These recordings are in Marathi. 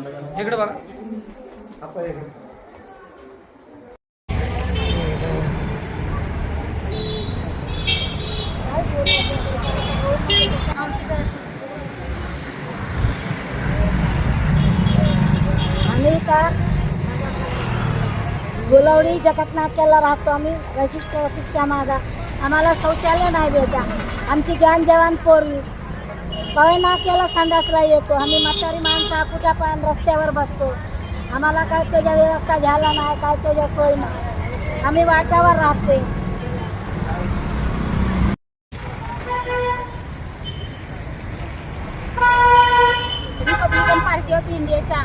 इकडे बघा. आपण इकडे. आम्ही तर गुलवडी जगत नाक्याला राहतो. आम्ही रजिस्टर ऑफिसच्या मागा. आम्हाला शौचालय नाही भेटा आमची जान जवान पोरी पळे नाक्याला संडासला येतो. आम्ही म्हातारी माणसं कुठ्या पण रस्त्यावर बसतो. आम्हाला काय त्याच्या व्यवस्था झाला नाही काय त्याच्या सोय नाही. आम्ही वाटावर राहते. रिपब्लिकन पार्टी ऑफ इंडियाच्या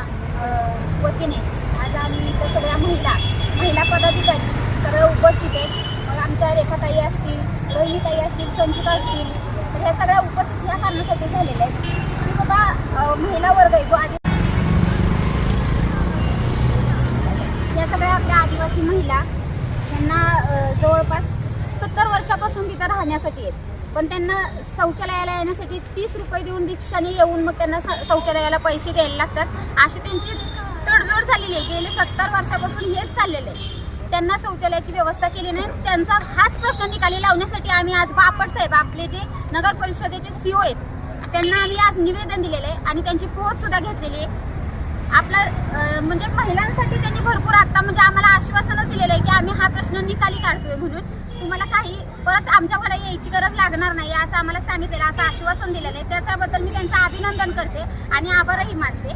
वतीने आज आम्ही इथं सगळ्या महिला महिला पदाधिकारी सर्व उपस्थित आहेत. मग आमच्या रेखाताई असतील रोहिणीताई असतील संचिता असतील ह्या सगळ्या उपस्थित ह्या कारणासाठी झालेल्या आहेत की बाबा महिला वर्ग आहे जो आधी या सगळ्या आपल्या आदिवासी महिला यांना जवळपास सत्तर वर्षापासून तिथं राहण्यासाठी आहेत. पण त्यांना शौचालयाला येण्यासाठी तीस रुपये देऊन रिक्षाने येऊन मग त्यांना स- शौचालयाला पैसे द्यायला लागतात. अशी त्यांची तडजोड झालेली आहे. गेले सत्तर वर्षापासून हेच चाललेलं आहे. त्यांना शौचालयाची व्यवस्था केली नाही त्यांचा हाच प्रश्न निकाली लावण्यासाठी आम्ही आज बापट साहेब आपले जे नगर परिषदेचे सीओ आहेत त्यांना आम्ही आज निवेदन दिलेलं आहे आणि त्यांची पोहोच सुद्धा घेतलेली आहे. आपला म्हणजे महिलांसाठी त्यांनी भरपूर आता म्हणजे आम्हाला आश्वासनच दिलेलं आहे की आम्ही हा प्रश्न निकाली काढतोय म्हणून. तुम्हाला काही परत आमच्याकडे यायची गरज लागणार नाही असं आम्हाला सांगितलेलं असं आश्वासन दिलेलं आहे. त्याच्याबद्दल मी त्यांचं अभिनंदन करते आणि आभारही मानते.